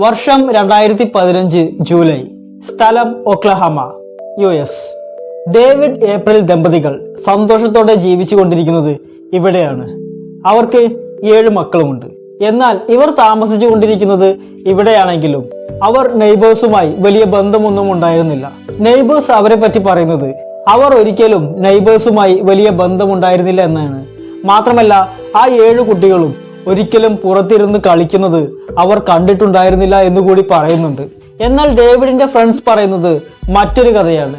വർഷം രണ്ടായിരത്തി പതിനഞ്ച് ജൂലൈ. സ്ഥലം Oklahoma U S. David April ദമ്പതികൾ സന്തോഷത്തോടെ ജീവിച്ചു കൊണ്ടിരിക്കുന്നത് ഇവിടെയാണ്. അവർക്ക് ഏഴ് മക്കളുമുണ്ട്. എന്നാൽ ഇവർ താമസിച്ചു കൊണ്ടിരിക്കുന്നത് ഇവിടെയാണെങ്കിലും അവർ നെയ്ബേഴ്സുമായി വലിയ ബന്ധമൊന്നും ഉണ്ടായിരുന്നില്ല. നെയ്ബേഴ്സ് അവരെ പറ്റി പറയുന്നത് അവർ ഒരിക്കലും നെയ്ബേഴ്സുമായി വലിയ ബന്ധമുണ്ടായിരുന്നില്ല എന്നാണ്. മാത്രമല്ല ആ ഏഴു കുട്ടികളും ഒരിക്കലും പുറത്തിരുന്ന് കളിക്കുന്നത് അവർ കണ്ടിട്ടുണ്ടായിരുന്നില്ല എന്ന് കൂടി പറയുന്നുണ്ട്. എന്നാൽ ഡേവിഡിന്റെ ഫ്രണ്ട്സ് പറയുന്നത് മറ്റൊരു കഥയാണ്.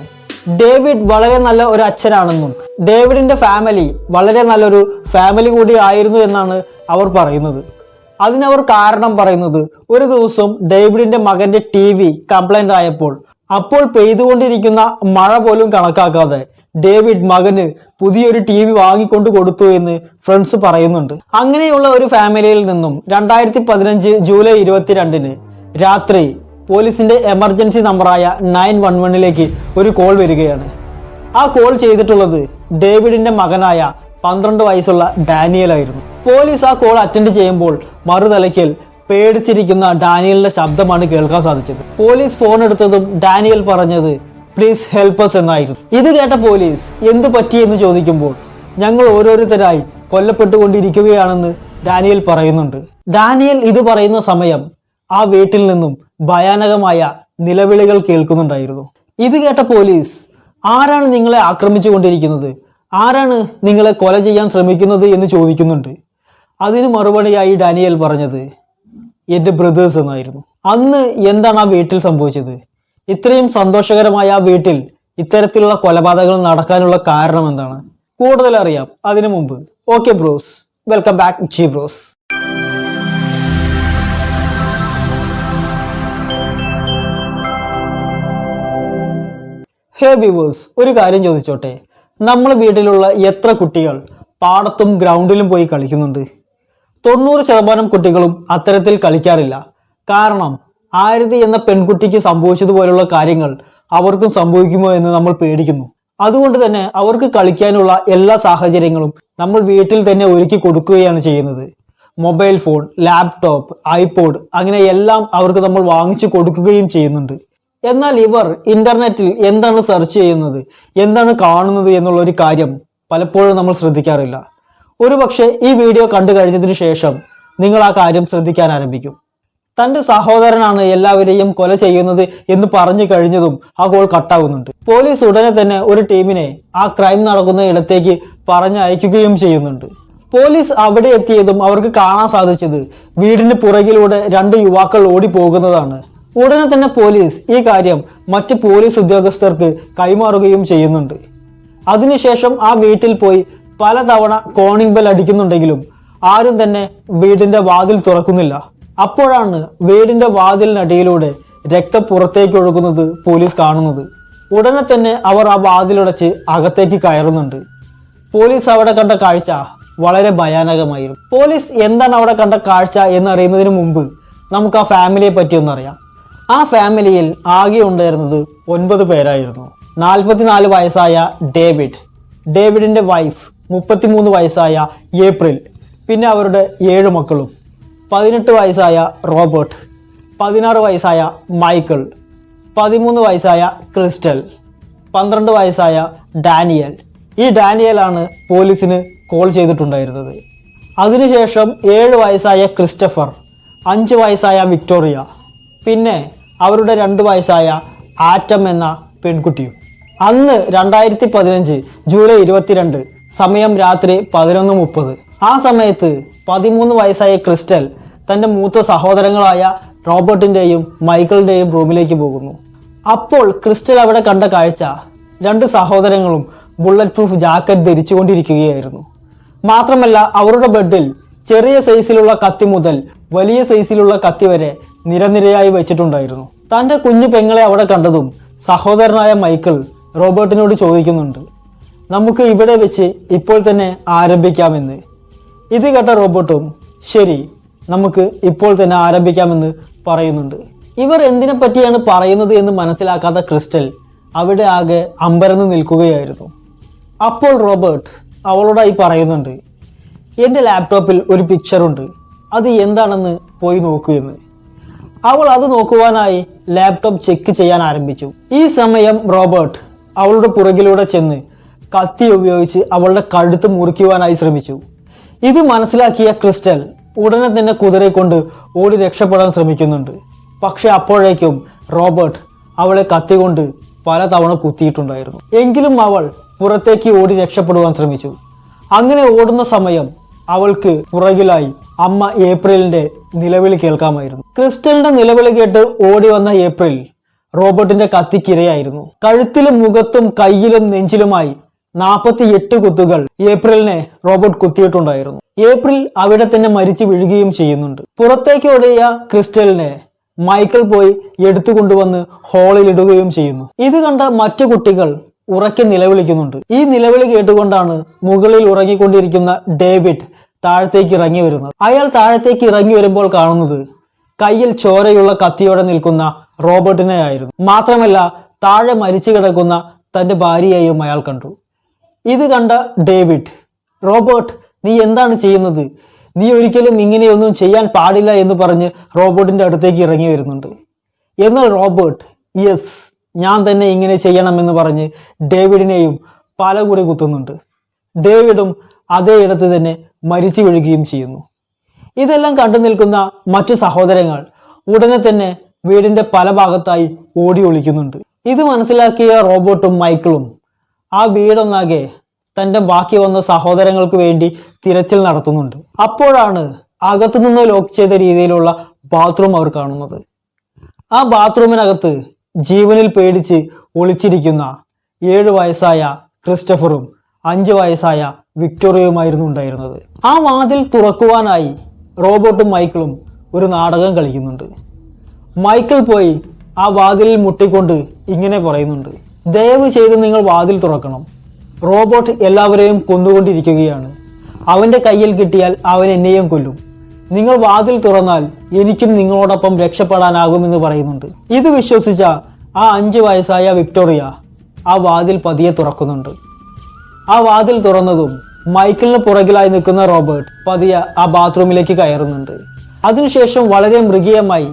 ഡേവിഡ് വളരെ നല്ല ഒരു അച്ഛനാണെന്നും ഡേവിഡിന്റെ ഫാമിലി വളരെ നല്ലൊരു ഫാമിലി കൂടി ആയിരുന്നു എന്നാണ് അവർ പറയുന്നത്. അതിനവർ കാരണം പറയുന്നത് ഒരു ദിവസം ഡേവിഡിന്റെ മകന്റെ ടി വി കംപ്ലൈന്റ് ആയപ്പോൾ അപ്പോൾ പെയ്തുകൊണ്ടിരിക്കുന്ന മഴ പോലും കണക്കാക്കാതെ ഡേവിഡ് മകന് പുതിയൊരു ടി വി വാങ്ങിക്കൊണ്ട് കൊടുത്തു എന്ന് ഫ്രണ്ട്സ് പറയുന്നുണ്ട്. അങ്ങനെയുള്ള ഒരു ഫാമിലിയിൽ നിന്നും രണ്ടായിരത്തി പതിനഞ്ച് ജൂലൈ ഇരുപത്തിരണ്ടിന് രാത്രി പോലീസിന്റെ എമർജൻസി നമ്പറായ നയൻ വൺ വണ്ണിലേക്ക് ഒരു കോൾ വരികയാണ്. ആ കോൾ ചെയ്തിട്ടുള്ളത് ഡേവിഡിന്റെ മകനായ പന്ത്രണ്ട് വയസ്സുള്ള ഡാനിയൽ ആയിരുന്നു. പോലീസ് ആ കോൾ അറ്റൻഡ് ചെയ്യുമ്പോൾ മറുതലയ്ക്കൽ പേടിച്ചിരിക്കുന്ന ഡാനിയലിന്റെ ശബ്ദമാണ് കേൾക്കാൻ സാധിച്ചത്. പോലീസ് ഫോൺ എടുത്തതും ഡാനിയൽ പറഞ്ഞത് പ്ലീസ് ഹെൽപ്പ് എസ് എന്നായിരുന്നു ഇത് കേട്ട പോലീസ് എന്തു പറ്റിയെന്ന് ചോദിക്കുമ്പോൾ ഞങ്ങൾ ഓരോരുത്തരായി കൊല്ലപ്പെട്ടുകൊണ്ടിരിക്കുകയാണെന്ന് ഡാനിയൽ പറയുന്നുണ്ട്. ഡാനിയൽ ഇത് പറയുന്ന സമയം ആ വീട്ടിൽ നിന്നും ഭയാനകമായ നിലവിളികൾ കേൾക്കുന്നുണ്ടായിരുന്നു. ഇത് കേട്ട പോലീസ് ആരാണ് നിങ്ങളെ ആക്രമിച്ചു കൊണ്ടിരിക്കുന്നത് ആരാണ് നിങ്ങളെ കൊല ചെയ്യാൻ ശ്രമിക്കുന്നത് എന്ന് ചോദിക്കുന്നുണ്ട്. അതിന് മറുപടിയായി ഡാനിയൽ പറഞ്ഞത് എന്റെ ബ്രദേഴ്സ് എന്നായിരുന്നു. അന്ന് എന്താണ് ആ വീട്ടിൽ സംഭവിച്ചത്? ഇത്രയും സന്തോഷകരമായ വീട്ടിൽ ഇത്തരത്തിലുള്ള കൊലപാതകങ്ങൾ നടക്കാനുള്ള കാരണം എന്താണ്? കൂടുതൽ അറിയാം അതിനു മുമ്പ്. Okay bros welcome back ji bros hey viewers ഒരു കാര്യം ചോദിച്ചോട്ടെ. നമ്മൾ വീട്ടിലുള്ള എത്ര കുട്ടികൾ പാടത്തും ഗ്രൗണ്ടിലും പോയി കളിക്കുന്നുണ്ട്? തൊണ്ണൂറ് ശതമാനം കുട്ടികളും അത്തരത്തിൽ കളിക്കാറില്ല. കാരണം ആരതി എന്ന പെൺകുട്ടിക്ക് സംഭവിച്ചതുപോലുള്ള കാര്യങ്ങൾ അവർക്കും സംഭവിക്കുമോ എന്ന് നമ്മൾ പേടിക്കുന്നു. അതുകൊണ്ട് തന്നെ അവർക്ക് കളിക്കാനുള്ള എല്ലാ സാഹചര്യങ്ങളും നമ്മൾ വീട്ടിൽ തന്നെ ഒരുക്കി കൊടുക്കുകയാണ് ചെയ്യുന്നത്. മൊബൈൽ ഫോൺ ലാപ്ടോപ്പ് ഐപോഡ് അങ്ങനെ എല്ലാം അവർക്ക് നമ്മൾ വാങ്ങിച്ചു കൊടുക്കുകയും ചെയ്യുന്നുണ്ട്. എന്നാൽ ഇവർ ഇന്റർനെറ്റിൽ എന്താണ് സെർച്ച് ചെയ്യുന്നത് എന്താണ് കാണുന്നത് എന്നുള്ള ഒരു കാര്യം പലപ്പോഴും നമ്മൾ ശ്രദ്ധിക്കാറില്ല. ഒരുപക്ഷെ ഈ വീഡിയോ കണ്ടു കഴിഞ്ഞതിന് ശേഷം നിങ്ങൾ ആ കാര്യം ശ്രദ്ധിക്കാൻ ആരംഭിക്കും. തന്റെ സഹോദരനാണ് എല്ലാവരെയും കൊല ചെയ്യുന്നത് എന്ന് പറഞ്ഞു കഴിഞ്ഞതും ആ കോൾ കട്ടാവുന്നുണ്ട് പോലീസ് ഉടനെ തന്നെ ഒരു ടീമിനെ ആ ക്രൈം നടക്കുന്ന ഇടത്തേക്ക് പറഞ്ഞയക്കുകയും ചെയ്യുന്നുണ്ട്. പോലീസ് അവിടെ എത്തിയതും അവർക്ക് കാണാൻ സാധിച്ചത് വീടിന് പുറകിലൂടെ രണ്ട് യുവാക്കൾ ഓടി പോകുന്നതാണ് ഉടനെ തന്നെ പോലീസ് ഈ കാര്യം മറ്റ് പോലീസ് ഉദ്യോഗസ്ഥർക്ക് കൈമാറുകയും ചെയ്യുന്നുണ്ട്. അതിനുശേഷം ആ വീട്ടിൽ പോയി പലതവണ കോണിംഗ് ബെൽ അടിക്കുന്നുണ്ടെങ്കിലും ആരും തന്നെ വീടിന്റെ വാതിൽ തുറക്കുന്നില്ല. അപ്പോഴാണ് വീടിന്റെ വാതിലിനടിയിലൂടെ രക്തം പുറത്തേക്ക് ഒഴുകുന്നത് പോലീസ് കാണുന്നത്. ഉടനെ തന്നെ അവർ ആ വാതിലടച്ച് അകത്തേക്ക് കയറുന്നുണ്ട്. പോലീസ് അവിടെ കണ്ട കാഴ്ച വളരെ ഭയാനകമായിരുന്നു. പോലീസ് എന്താണ് അവിടെ കണ്ട കാഴ്ച എന്നറിയുന്നതിന് മുമ്പ് നമുക്ക് ആ ഫാമിലിയെ പറ്റി ഒന്നറിയാം ആ ഫാമിലിയിൽ ആകെ ഉണ്ടായിരുന്നത് ഒൻപത് പേരായിരുന്നു. നാൽപ്പത്തിനാല് വയസ്സായ ഡേവിഡ് ഡേവിഡിന്റെ വൈഫ് മുപ്പത്തിമൂന്ന് വയസ്സായ ഏപ്രിൽ പിന്നെ അവരുടെ ഏഴ് മക്കളും. പതിനെട്ട് വയസ്സായ റോബർട്ട് പതിനാറ് വയസ്സായ മൈക്കിൾ പതിമൂന്ന് വയസ്സായ ക്രിസ്റ്റൽ പന്ത്രണ്ട് വയസ്സായ ഡാനിയൽ. ഈ ഡാനിയലാണ് പോലീസിന് കോൾ ചെയ്തിട്ടുണ്ടായിരുന്നത്. അതിനുശേഷം ഏഴ് വയസ്സായ ക്രിസ്റ്റഫർ അഞ്ച് വയസ്സായ വിക്ടോറിയ പിന്നെ അവരുടെ രണ്ട് വയസ്സായ ആറ്റം എന്ന പെൺകുട്ടിയും. അന്ന് രണ്ടായിരത്തി പതിനഞ്ച് ജൂലൈ ഇരുപത്തിരണ്ട് സമയം രാത്രി പതിനൊന്ന് മുപ്പത്. ആ സമയത്ത് പതിമൂന്ന് വയസ്സായ ക്രിസ്റ്റൽ തന്റെ മൂത്ത സഹോദരങ്ങളായ റോബർട്ടിന്റെയും മൈക്കിളിന്റെയും റൂമിലേക്ക് പോകുന്നു. അപ്പോൾ ക്രിസ്റ്റൽ അവിടെ കണ്ട കാഴ്ച രണ്ട് സഹോദരങ്ങളും ബുള്ളറ്റ് പ്രൂഫ് ജാക്കറ്റ് ധരിച്ചുകൊണ്ടിരിക്കുകയായിരുന്നു. മാത്രമല്ല അവരുടെ ബെഡിൽ ചെറിയ സൈസിലുള്ള കത്തി മുതൽ വലിയ സൈസിലുള്ള കത്തി വരെ നിരനിരയായി വെച്ചിട്ടുണ്ടായിരുന്നു. തന്റെ കുഞ്ഞു പെങ്ങളെ അവിടെ കണ്ടതും സഹോദരനായ മൈക്കിൾ റോബർട്ടിനോട് ചോദിക്കുന്നുണ്ട് നമുക്ക് ഇവിടെ വെച്ച് ഇപ്പോൾ തന്നെ ആരംഭിക്കാമെന്ന്? ഇത് കേട്ട റോബോട്ടും ശരി നമുക്ക് ഇപ്പോൾ തന്നെ ആരംഭിക്കാമെന്ന് പറയുന്നുണ്ട്. ഇവർ എന്തിനെ പറ്റിയാണ് പറയുന്നത് എന്ന് മനസ്സിലാക്കാത്ത ക്രിസ്റ്റൽ അവിടെ ആകെ അമ്പരന്ന് നിൽക്കുകയായിരുന്നു. അപ്പോൾ റോബർട്ട് അവളോടായി പറയുന്നുണ്ട് എന്റെ ലാപ്ടോപ്പിൽ ഒരു പിക്ചറുണ്ട് അത് എന്താണെന്ന് പോയി നോക്കൂ എന്ന്. അവൾ അത് നോക്കുവാനായി ലാപ്ടോപ്പ് ചെക്ക് ചെയ്യാൻ ആരംഭിച്ചു. ഈ സമയം റോബർട്ട് അവളുടെ പുറകിലൂടെ ചെന്ന് കത്തി ഉപയോഗിച്ച് അവളുടെ കഴുത്ത് മുറിക്കുവാനായി ശ്രമിച്ചു. ഇത് മനസ്സിലാക്കിയ ക്രിസ്റ്റൽ ഉടനെ തന്നെ കുതിരയെ കൊണ്ട് ഓടി രക്ഷപ്പെടാൻ ശ്രമിക്കുന്നുണ്ട്. പക്ഷെ അപ്പോഴേക്കും റോബർട്ട് അവളെ കത്തിക്കൊണ്ട് പല തവണ കുത്തിയിട്ടുണ്ടായിരുന്നു. എങ്കിലും അവൾ പുറത്തേക്ക് ഓടി രക്ഷപ്പെടുവാൻ ശ്രമിച്ചു. അങ്ങനെ ഓടുന്ന സമയം അവൾക്ക് പുറകിലായി അമ്മ ഏപ്രിലിന്റെ നിലവിളി കേൾക്കാമായിരുന്നു. ക്രിസ്റ്റലിന്റെ നിലവിളി കേട്ട് ഓടി വന്ന ഏപ്രിൽ റോബർട്ടിന്റെ കത്തിക്കിരയായിരുന്നു. കഴുത്തിലും മുഖത്തും കയ്യിലും നെഞ്ചിലുമായി നാൽപ്പത്തി എട്ട് കുത്തുകൾ ഏപ്രിലിനെ റോബർട്ട് കുത്തിയിട്ടുണ്ടായിരുന്നു. ഏപ്രിൽ അവിടെ തന്നെ മരിച്ചു വീഴുകയും ചെയ്യുന്നുണ്ട്. പുറത്തേക്ക് ഓടിയ ക്രിസ്റ്റലിനെ മൈക്കിൾ പോയി എടുത്തുകൊണ്ടുവന്ന് ഹോളിൽ ഇടുകയും ചെയ്യുന്നു. ഇത് കണ്ട മറ്റു കുട്ടികൾ ഉറക്കി നിലവിളിക്കുന്നുണ്ട്. ഈ നിലവിളി കേട്ടുകൊണ്ടാണ് മുകളിൽ ഉറങ്ങിക്കൊണ്ടിരിക്കുന്ന ഡേവിഡ് താഴത്തേക്ക് ഇറങ്ങി വരുന്നത്. അയാൾ താഴത്തേക്ക് ഇറങ്ങി വരുമ്പോൾ കാണുന്നത് കയ്യിൽ ചോരയുള്ള കത്തിയോടെ നിൽക്കുന്ന റോബർട്ടിനെ ആയിരുന്നു മാത്രമല്ല താഴെ മരിച്ചു കിടക്കുന്ന തന്റെ ഭാര്യയെയും അയാൾ കണ്ടു. ഇത് കണ്ട ഡേവിഡ് റോബർട്ട് നീ എന്താണ് ചെയ്യുന്നത്? നീ ഒരിക്കലും ഇങ്ങനെയൊന്നും ചെയ്യാൻ പാടില്ല എന്ന് പറഞ്ഞ് റോബോട്ടിന്റെ അടുത്തേക്ക് ഇറങ്ങി വരുന്നുണ്ട്. എന്നാൽ റോബർട്ട് യെസ് ഞാൻ തന്നെ ഇങ്ങനെ ചെയ്യണമെന്ന് പറഞ്ഞ് ഡേവിഡിനെയും പല കൂടെ കുത്തുന്നുണ്ട്. ഡേവിഡും അതേ ഇടത്ത് തന്നെ മരിച്ചു വീഴുകയും ചെയ്യുന്നു. ഇതെല്ലാം കണ്ടു നിൽക്കുന്ന മറ്റു സഹോദരങ്ങൾ ഉടനെ തന്നെ വീടിന്റെ പല ഭാഗത്തായി ഓടി ഒളിക്കുന്നുണ്ട്. ഇത് മനസ്സിലാക്കിയ റോബോട്ടും മൈക്കിളും ആ വീടൊന്നാകെ തന്റെ ബാക്കി വന്ന സഹോദരങ്ങൾക്ക് വേണ്ടി തിരച്ചിൽ നടത്തുന്നുണ്ട്. അപ്പോഴാണ് അകത്തു നിന്ന് ലോക്ക് ചെയ്ത രീതിയിലുള്ള ബാത്റൂം അവർ കാണുന്നത്. ആ ബാത്റൂമിനകത്ത് ജീവനിൽ പേടിച്ച് ഒളിച്ചിരിക്കുന്ന ഏഴ് വയസ്സായ ക്രിസ്റ്റഫറും അഞ്ച് വയസ്സായ വിക്ടോറിയയുമായിരുന്നു ഉണ്ടായിരുന്നത്. ആ വാതിൽ തുറക്കുവാനായി റോബോട്ടും മൈക്കിളും ഒരു നാടകം കളിക്കുന്നുണ്ട്. മൈക്കിൾ പോയി ആ വാതിലിൽ മുട്ടിക്കൊണ്ട് ഇങ്ങനെ പറയുന്നുണ്ട്. ദയവ് ചെയ്ത് നിങ്ങൾ വാതിൽ തുറക്കണം. റോബോട്ട് എല്ലാവരെയും കൊന്നുകൊണ്ടിരിക്കുകയാണ്. അവന്റെ കയ്യിൽ കിട്ടിയാൽ അവൻ എന്നെയും കൊല്ലും. നിങ്ങൾ വാതിൽ തുറന്നാൽ എനിക്കും നിങ്ങളോടൊപ്പം രക്ഷപ്പെടാനാകുമെന്ന് പറയുന്നുണ്ട്. ഇത് വിശ്വസിച്ച ആ അഞ്ച് വയസ്സായ വിക്ടോറിയ ആ വാതിൽ പതിയെ തുറക്കുന്നുണ്ട്. ആ വാതിൽ തുറന്നതും മൈക്കിളിന് പുറകിലായി നിൽക്കുന്ന റോബർട്ട് പതിയെ ആ ബാത്റൂമിലേക്ക് കയറുന്നുണ്ട്. അതിനുശേഷം വളരെ മൃഗീയമായി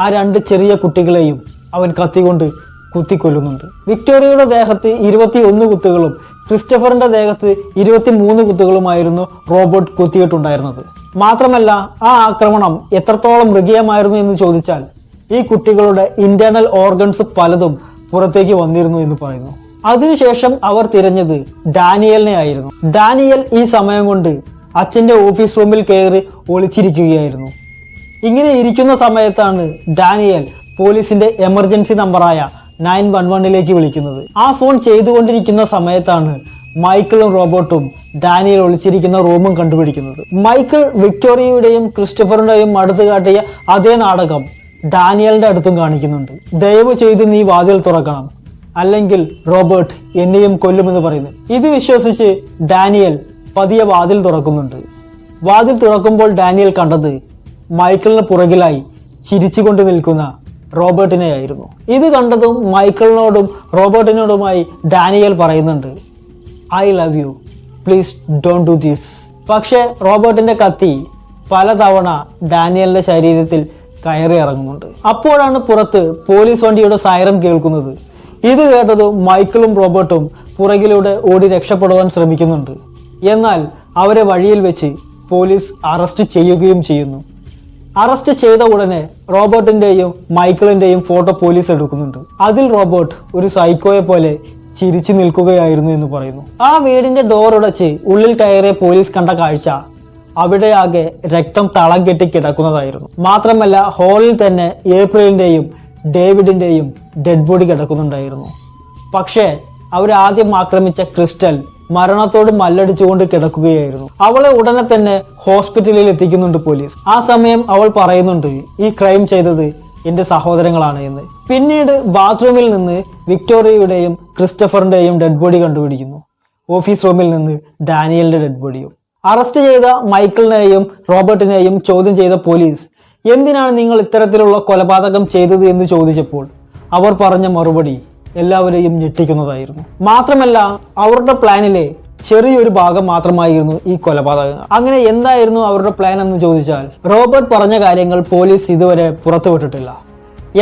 ആ രണ്ട് ചെറിയ കുട്ടികളെയും അവൻ കത്തികൊണ്ട് കുത്തിക്കൊല്ലുന്നുണ്ട്. വിക്ടോറിയയുടെ ദേഹത്ത് ഇരുപത്തി ഒന്ന് കുത്തുകളും ക്രിസ്റ്റഫറിന്റെ ദേഹത്ത് ഇരുപത്തി മൂന്ന് കുത്തുകളുമായിരുന്നു റോബോട്ട് കുത്തിയിട്ടുണ്ടായിരുന്നത്. മാത്രമല്ല ആ ആക്രമണം എത്രത്തോളം മൃഗീയമായിരുന്നു എന്ന് ചോദിച്ചാൽ ഈ കുട്ടികളുടെ ഇന്റേണൽ ഓർഗൻസ് പലതും പുറത്തേക്ക് വന്നിരുന്നു എന്ന് പറയുന്നു. അതിനുശേഷം അവർ തിരഞ്ഞത് ഡാനിയലിനെ ആയിരുന്നു. ഡാനിയൽ ഈ സമയം കൊണ്ട് അച്ഛന്റെ ഓഫീസ് റൂമിൽ കയറി ഒളിച്ചിരിക്കുകയായിരുന്നു. ഇങ്ങനെ ഇരിക്കുന്ന സമയത്താണ് ഡാനിയൽ പോലീസിന്റെ എമർജൻസി നമ്പറായ നയൻ വൺ വണ്ണിലേക്ക് വിളിക്കുന്നത്. ആ ഫോൺ ചെയ്തുകൊണ്ടിരിക്കുന്ന സമയത്താണ് മൈക്കിളും റോബോട്ടും ഡാനിയൽ ഒളിച്ചിരിക്കുന്ന റൂമും കണ്ടുപിടിക്കുന്നത്. മൈക്കിൾ വിക്ടോറിയയുടെയും ക്രിസ്റ്റഫറിന്റെയും അടുത്ത് കാട്ടിയ അതേ നാടകം ഡാനിയലിന്റെ അടുത്തും കാണിക്കുന്നുണ്ട്. ദയവ് ചെയ്ത് നീ വാതിൽ തുറക്കണം. അല്ലെങ്കിൽ റോബർട്ട് എന്നെയും കൊല്ലുമെന്ന് പറയുന്നു. ഇത് വിശ്വസിച്ച് ഡാനിയൽ പതിയെ വാതിൽ തുറക്കുന്നുണ്ട്. വാതിൽ തുറക്കുമ്പോൾ ഡാനിയൽ കണ്ടത് മൈക്കിളിന് പുറകിലായി ചിരിച്ചുകൊണ്ട് നിൽക്കുന്ന റോബർട്ടിനെയായിരുന്നു. ഇത് കണ്ടതും മൈക്കിളിനോടും റോബർട്ടിനോടുമായി ഡാനിയൽ പറയുന്നുണ്ട് I love you. Please don't do this. പക്ഷേ റോബർട്ടിന്റെ കത്തി പലതവണ ഡാനിയലിന്റെ ശരീരത്തിൽ കയറി ഇറങ്ങുന്നുണ്ട്. അപ്പോഴാണ് പുറത്ത് പോലീസ് വണ്ടിയുടെ സൈറൻ കേൾക്കുന്നത്. ഇത് കേട്ടതും മൈക്കിളും റോബർട്ടും പുറകിലൂടെ ഓടി രക്ഷപ്പെടുവാൻ ശ്രമിക്കുന്നുണ്ട്. എന്നാൽ അവരെ വഴിയിൽ വെച്ച് പോലീസ് അറസ്റ്റ് ചെയ്യുകയും ചെയ്യുന്നു. അറസ്റ്റ് ചെയ്ത ഉടനെ റോബർട്ടിന്റെയും മൈക്കിളിന്റെയും ഫോട്ടോ പോലീസ് എടുക്കുന്നുണ്ട്. അതിൽ റോബോട്ട് ഒരു സൈക്കോയെ പോലെ ചിരിച്ചു നിൽക്കുകയായിരുന്നു എന്ന് പറയുന്നു. ആ വീടിന്റെ ഡോർ ഉടച്ച് ഉള്ളിൽ കയറിയ പോലീസ് കണ്ട കാഴ്ച അവിടെ ആകെ രക്തം തളം കെട്ടി കിടക്കുന്നതായിരുന്നു. മാത്രമല്ല ഹോളിൽ തന്നെ ഏപ്രിലിന്റെയും ഡേവിഡിന്റെയും ഡെഡ് ബോഡി കിടക്കുന്നുണ്ടായിരുന്നു. പക്ഷേ അവരാദ്യം ആക്രമിച്ച ക്രിസ്റ്റൽ മരണത്തോട് മല്ലടിച്ചുകൊണ്ട് കിടക്കുകയായിരുന്നു. അവളെ ഉടനെ തന്നെ ഹോസ്പിറ്റലിൽ എത്തിക്കുന്നുണ്ട് പോലീസ്. ആ സമയം അവൾ പറയുന്നുണ്ട് ഈ ക്രൈം ചെയ്തത് എന്റെ സഹോദരങ്ങളാണ് എന്ന്. പിന്നീട് ബാത്റൂമിൽ നിന്ന് വിക്ടോറിയയുടെയും ക്രിസ്റ്റഫറിന്റെയും ഡെഡ് ബോഡി കണ്ടുപിടിക്കുന്നു. ഓഫീസ് റൂമിൽ നിന്ന് ഡാനിയലിന്റെ ഡെഡ് ബോഡിയും. അറസ്റ്റ് ചെയ്ത മൈക്കിളിനെയും റോബർട്ടിനെയും ചോദ്യം ചെയ്ത പോലീസ് എന്തിനാണ് നിങ്ങൾ ഇത്തരത്തിലുള്ള കൊലപാതകം ചെയ്തത്? എന്ന് ചോദിച്ചപ്പോൾ അവർ പറഞ്ഞ മറുപടി എല്ലാവരെയും ഞെട്ടിക്കുന്നതായിരുന്നു. മാത്രമല്ല അവരുടെ പ്ലാനിലെ ചെറിയൊരു ഭാഗം മാത്രമായിരുന്നു ഈ കൊലപാതകം. അങ്ങനെ എന്തായിരുന്നു അവരുടെ പ്ലാൻ എന്ന് ചോദിച്ചാൽ റോബർട്ട് പറഞ്ഞ കാര്യങ്ങൾ പോലീസ് ഇതുവരെ പുറത്തുവിട്ടിട്ടില്ല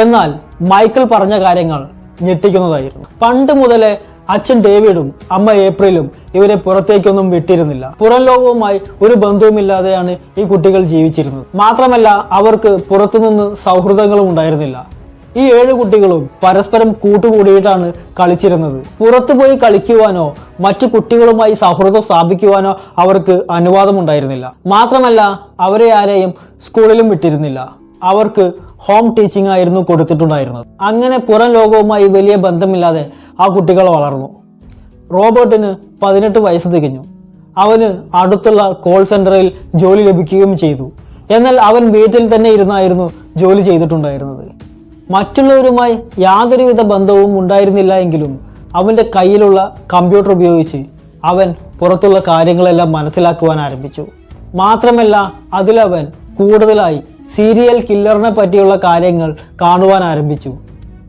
എന്നാൽ മൈക്കിൾ പറഞ്ഞ കാര്യങ്ങൾ ഞെട്ടിക്കുന്നതായിരുന്നു. പണ്ട് മുതലേ അച്ഛൻ ഡേവിഡും അമ്മ ഏപ്രിലും ഇവരെ പുറത്തേക്കൊന്നും വിട്ടിരുന്നില്ല. പുറം ലോകവുമായി ഒരു ബന്ധവുമില്ലാതെയാണ് ഈ കുട്ടികൾ ജീവിച്ചിരുന്നത്. മാത്രമല്ല അവർക്ക് പുറത്തുനിന്ന് സൗഹൃദങ്ങളും ഉണ്ടായിരുന്നില്ല. ഈ ഏഴ് കുട്ടികളും പരസ്പരം കൂട്ടുകൂടിയിട്ടാണ് കളിച്ചിരുന്നത്. പുറത്തുപോയി കളിക്കുവാനോ മറ്റു കുട്ടികളുമായി സൗഹൃദം സ്ഥാപിക്കുവാനോ അവർക്ക് അനുവാദമുണ്ടായിരുന്നില്ല. മാത്രമല്ല അവരെ ആരെയും സ്കൂളിലും വിട്ടിരുന്നില്ല. അവർക്ക് ഹോം ടീച്ചിങ് ആയിരുന്നു കൊടുത്തിട്ടുണ്ടായിരുന്നത്. അങ്ങനെ പുറം ലോകവുമായി വലിയ ബന്ധമില്ലാതെ ആ കുട്ടികൾ വളർന്നു. റോബർട്ടിന് പതിനെട്ട് വയസ്സ് തികഞ്ഞു. അവന് അടുത്തുള്ള കോൾ സെന്ററിൽ ജോലി ലഭിക്കുകയും ചെയ്തു. എന്നാൽ അവൻ വീട്ടിൽ തന്നെ ഇരുന്നായിരുന്നു ജോലി ചെയ്തിട്ടുണ്ടായിരുന്നത്. മറ്റുള്ളവരുമായി യാതൊരുവിധ ബന്ധവും ഉണ്ടായിരുന്നില്ല എങ്കിലും അവന്റെ കയ്യിലുള്ള കമ്പ്യൂട്ടർ ഉപയോഗിച്ച് അവൻ പുറത്തുള്ള കാര്യങ്ങളെല്ലാം മനസ്സിലാക്കുവാൻ ആരംഭിച്ചു. മാത്രമല്ല അതിലവൻ കൂടുതലായി സീരിയൽ കില്ലറിനെ പറ്റിയുള്ള കാര്യങ്ങൾ കാണുവാൻ ആരംഭിച്ചു.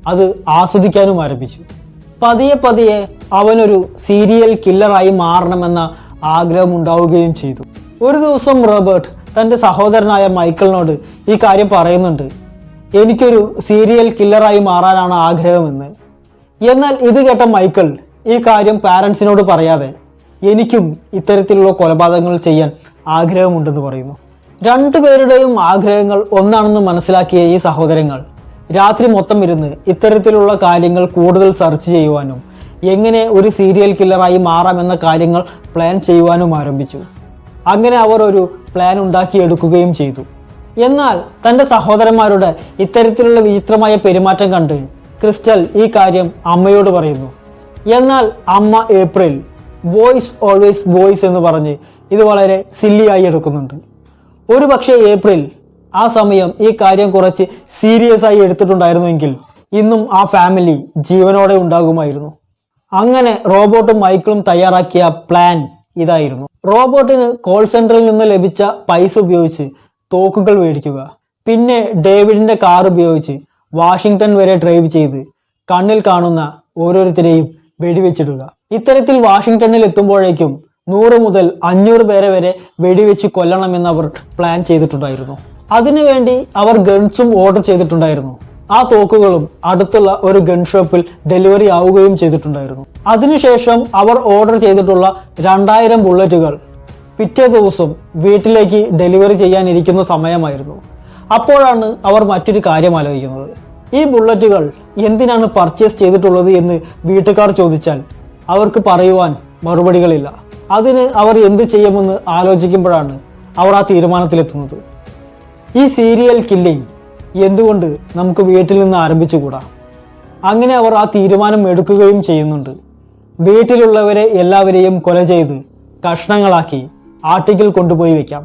അത് ആസ്വദിക്കാനും ആരംഭിച്ചു. പതിയെ പതിയെ അവനൊരു സീരിയൽ കില്ലറായി മാറണമെന്ന ആഗ്രഹം ഉണ്ടാവുകയും ചെയ്തു. ഒരു ദിവസം റോബർട്ട് തന്റെ സഹോദരനായ മൈക്കിളിനോട് ഈ കാര്യം പറയുന്നുണ്ട്. എനിക്കൊരു സീരിയൽ കില്ലറായി മാറാനാണ് ആഗ്രഹമെന്ന്. എന്നാൽ ഇത് കേട്ട മൈക്കിൾ ഈ കാര്യം പാരൻസിനോട് പറയാതെ എനിക്കും ഇത്തരത്തിലുള്ള കൊലപാതകങ്ങൾ ചെയ്യാൻ ആഗ്രഹമുണ്ടെന്ന് പറയുന്നു. രണ്ടുപേരുടെയും ആഗ്രഹങ്ങൾ ഒന്നാണെന്ന് മനസ്സിലാക്കിയ ഈ സഹോദരങ്ങൾ രാത്രി മൊത്തം ഇരുന്ന് ഇത്തരത്തിലുള്ള കാര്യങ്ങൾ കൂടുതൽ സെർച്ച് ചെയ്യുവാനും എങ്ങനെ ഒരു സീരിയൽ കില്ലറായി മാറാമെന്ന കാര്യങ്ങൾ പ്ലാൻ ചെയ്യുവാനും ആരംഭിച്ചു. അങ്ങനെ അവർ ഒരു പ്ലാൻ ഉണ്ടാക്കിയെടുക്കുകയും ചെയ്തു. എന്നാൽ തന്റെ സഹോദരന്മാരുടെ ഇത്തരത്തിലുള്ള വിചിത്രമായ പെരുമാറ്റം കണ്ട് ക്രിസ്റ്റൽ ഈ കാര്യം അമ്മയോട് പറയുന്നു. എന്നാൽ അമ്മ ഏപ്രിൽ ബോയ്സ് ഓൾവേസ് ബോയ്സ് എന്ന് പറഞ്ഞ് ഇത് വളരെ സില്ലിയായി എടുക്കുന്നുണ്ട്. ഒരു പക്ഷേ ഏപ്രിൽ ആ സമയം ഈ കാര്യം കുറച്ച് സീരിയസ് ആയി എടുത്തിട്ടുണ്ടായിരുന്നുവെങ്കിൽ ഇന്നും ആ ഫാമിലി ജീവനോടെ ഉണ്ടാകുമായിരുന്നു. അങ്ങനെ റോബോട്ടും മൈക്കിളും തയ്യാറാക്കിയ പ്ലാൻ ഇതായിരുന്നു. റോബോട്ടിന് കോൾ സെന്ററിൽ നിന്ന് ലഭിച്ച പൈസ ഉപയോഗിച്ച് തോക്കുകൾ മേടിക്കുക. പിന്നെ ഡേവിഡിന്റെ കാർ ഉപയോഗിച്ച് വാഷിങ്ടൺ വരെ ഡ്രൈവ് ചെയ്ത് കണ്ണിൽ കാണുന്ന ഓരോരുത്തരെയും വെടിവെച്ചിടുക. ഇത്തരത്തിൽ വാഷിങ്ടണിൽ എത്തുമ്പോഴേക്കും നൂറ് മുതൽ അഞ്ഞൂറ് പേരെ വരെ വെടിവെച്ച് കൊല്ലണമെന്ന് അവർ പ്ലാൻ ചെയ്തിട്ടുണ്ടായിരുന്നു. അതിനുവേണ്ടി അവർ ഗൺസും ഓർഡർ ചെയ്തിട്ടുണ്ടായിരുന്നു. ആ തോക്കുകളും അടുത്തുള്ള ഒരു ഗൺ ഷോപ്പിൽ ഡെലിവറി ആവുകയും ചെയ്തിട്ടുണ്ടായിരുന്നു. അതിനുശേഷം അവർ ഓർഡർ ചെയ്തിട്ടുള്ള രണ്ടായിരം ബുള്ളറ്റുകൾ പിറ്റേ ദിവസം വീട്ടിലേക്ക് ഡെലിവറി ചെയ്യാനിരിക്കുന്ന സമയമായിരുന്നു. അപ്പോഴാണ് അവർ മറ്റൊരു കാര്യം ആലോചിക്കുന്നത്. ഈ ബുള്ളറ്റുകൾ എന്തിനാണ് പർച്ചേസ് ചെയ്തിട്ടുള്ളത് എന്ന് വീട്ടുകാർ ചോദിച്ചാൽ അവർക്ക് പറയുവാൻ മറുപടികളില്ല. അതിന് അവർ എന്ത് ചെയ്യുമെന്ന് ആലോചിക്കുമ്പോഴാണ് അവർ ആ തീരുമാനത്തിലെത്തുന്നത്. ഈ സീരിയൽ കില്ലിംഗ് എന്തുകൊണ്ട് നമുക്ക് വീട്ടിൽ നിന്ന് ആരംഭിച്ചുകൂടാ? അങ്ങനെ അവർ ആ തീരുമാനം എടുക്കുകയും ചെയ്യുന്നുണ്ട്. വീട്ടിലുള്ളവരെ എല്ലാവരെയും കൊല ചെയ്ത് കഷ്ണങ്ങളാക്കി ആർട്ടിക്കിൽ കൊണ്ടുപോയി വെക്കാം.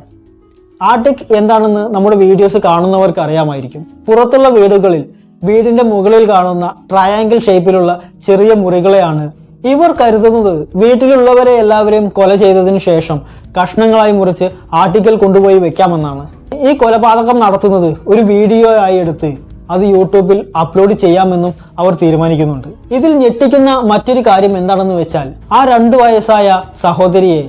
ആർട്ടിക് എന്താണെന്ന് നമ്മുടെ വീഡിയോസ് കാണുന്നവർക്ക് അറിയാമായിരിക്കും. പുറത്തുള്ള വീടുകളിൽ വീടിന്റെ മുകളിൽ കാണുന്ന ട്രയാങ്കിൾ ഷേപ്പിലുള്ള ചെറിയ മുറികളെയാണ് ഇവർ കരുതുന്നത്. വീട്ടിലുള്ളവരെ എല്ലാവരെയും കൊല ചെയ്തതിനു ശേഷം കഷ്ണങ്ങളായി മുറിച്ച് ആർട്ടിക്കൽ കൊണ്ടുപോയി വെക്കാമെന്നാണ്. ഈ കൊലപാതകം നടത്തുന്നത് ഒരു വീഡിയോ ആയി എടുത്ത് അത് യൂട്യൂബിൽ അപ്ലോഡ് ചെയ്യാമെന്നും അവർ തീരുമാനിക്കുന്നുണ്ട്. ഇതിൽ ഞെട്ടിക്കുന്ന മറ്റൊരു കാര്യം എന്താണെന്ന് വെച്ചാൽ ആ രണ്ടു വയസ്സായ സഹോദരിയെ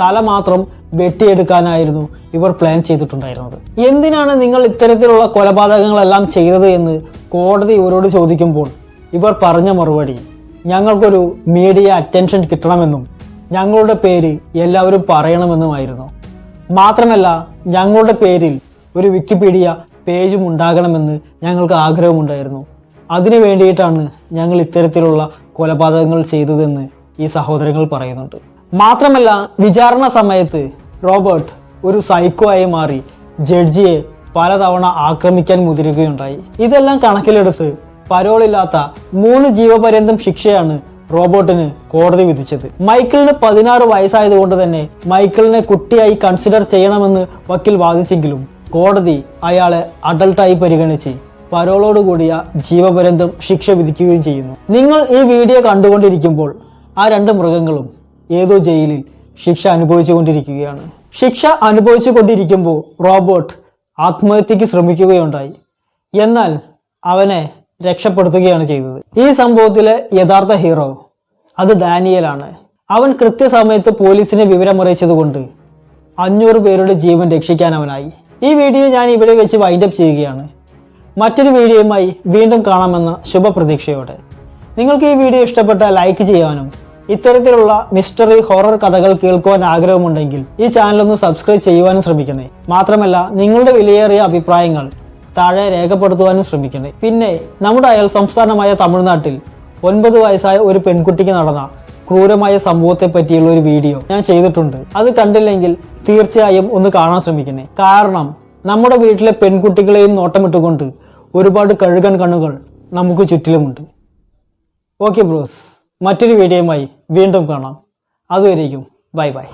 തല മാത്രം വെട്ടിയെടുക്കാനായിരുന്നു ഇവർ പ്ലാൻ ചെയ്തിട്ടുണ്ടായിരുന്നത്. എന്തിനാണ് നിങ്ങൾ ഇത്തരത്തിലുള്ള കൊലപാതകങ്ങളെല്ലാം ചെയ്തത് എന്ന് കോടതി ഇവരോട് ചോദിക്കുമ്പോൾ ഇവർ പറഞ്ഞ മറുപടി ഞങ്ങൾക്കൊരു മീഡിയ അറ്റൻഷൻ കിട്ടണമെന്നും ഞങ്ങളുടെ പേര് എല്ലാവരും പറയണമെന്നുമായിരുന്നു. മാത്രമല്ല ഞങ്ങളുടെ പേരിൽ ഒരു വിക്കിപീഡിയ പേജും ഉണ്ടാകണമെന്ന് ഞങ്ങൾക്ക് ആഗ്രഹമുണ്ടായിരുന്നു. അതിനു വേണ്ടിയിട്ടാണ് ഞങ്ങൾ ഇത്തരത്തിലുള്ള കൊലപാതകങ്ങൾ ചെയ്തതെന്ന് ഈ സഹോദരങ്ങൾ പറയുന്നുണ്ട്. മാത്രമല്ല വിചാരണ സമയത്ത് റോബർട്ട് ഒരു സൈക്കോ ആയി മാറി. ജഡ്ജിയെ പലതവണ ആക്രമിക്കാൻ മുതിരുകയുണ്ടായി. ഇതെല്ലാം കണക്കിലെടുത്ത് പരോളില്ലാത്ത മൂന്ന് ജീവപര്യന്തം ശിക്ഷയാണ് റോബോട്ടിന് കോടതി വിധിച്ചത്. മൈക്കിളിന് പതിനാറ് വയസ്സായതുകൊണ്ട് തന്നെ മൈക്കിളിനെ കുട്ടിയായി കൺസിഡർ ചെയ്യണമെന്ന് വക്കീൽ വാദിച്ചെങ്കിലും കോടതി അയാളെ അഡൾട്ടായി പരിഗണിച്ച് പരോളോടുകൂടിയ ജീവപര്യന്തം ശിക്ഷ വിധിക്കുകയും ചെയ്യുന്നു. നിങ്ങൾ ഈ വീഡിയോ കണ്ടുകൊണ്ടിരിക്കുമ്പോൾ ആ രണ്ട് മൃഗങ്ങളും ഏതോ ജയിലിൽ ശിക്ഷ അനുഭവിച്ചു കൊണ്ടിരിക്കുകയാണ്. ശിക്ഷ അനുഭവിച്ചു കൊണ്ടിരിക്കുമ്പോൾ റോബോട്ട് ആത്മഹത്യക്ക് ശ്രമിക്കുകയുണ്ടായി. എന്നാൽ അവനെ രക്ഷപ്പെടുത്തുകയാണ് ചെയ്തത്. ഈ സംഭവത്തിലെ യഥാർത്ഥ ഹീറോ അത് ഡാനിയലാണ്. അവൻ കൃത്യസമയത്ത് പോലീസിനെ വിവരമറിയിച്ചതുകൊണ്ട് അഞ്ഞൂറ് പേരുടെ ജീവൻ രക്ഷിക്കാൻ അവനായി. ഈ വീഡിയോ ഞാൻ ഇവിടെ വെച്ച് വൈൻഡപ്പ് ചെയ്യുകയാണ്. മറ്റൊരു വീഡിയോയുമായി വീണ്ടും കാണാമെന്ന ശുഭപ്രതീക്ഷയോടെ. നിങ്ങൾക്ക് ഈ വീഡിയോ ഇഷ്ടപ്പെട്ടാൽ ലൈക്ക് ചെയ്യാനും ഇത്തരത്തിലുള്ള മിസ്റ്ററി ഹൊറർ കഥകൾ കേൾക്കുവാൻ ആഗ്രഹമുണ്ടെങ്കിൽ ഈ ചാനൽ ഒന്ന് സബ്സ്ക്രൈബ് ചെയ്യുവാനും ശ്രമിക്കണേ. മാത്രമല്ല നിങ്ങളുടെ വിലയേറിയ അഭിപ്രായങ്ങൾ താഴെ രേഖപ്പെടുത്തുവാനും ശ്രമിക്കണേ. പിന്നെ നമ്മുടെ അയൽ സംസ്ഥാനമായ തമിഴ്നാട്ടിൽ ഒൻപത് വയസ്സായ ഒരു പെൺകുട്ടിക്ക് നടന്ന ക്രൂരമായ സംഭവത്തെ പറ്റിയുള്ള ഒരു വീഡിയോ ഞാൻ ചെയ്തിട്ടുണ്ട്. അത് കണ്ടില്ലെങ്കിൽ തീർച്ചയായും ഒന്ന് കാണാൻ ശ്രമിക്കണേ. കാരണം നമ്മുടെ വീട്ടിലെ പെൺകുട്ടികളെയും നോട്ടമിട്ടുകൊണ്ട് ഒരുപാട് കഴുകൻ കണ്ണുകൾ നമുക്ക് ചുറ്റിലുമുണ്ട്. Okay bros. മറ്റൊരു വീഡിയോയുമായി വീണ്ടും കാണാം. അതുവരേക്കും. Bye bye.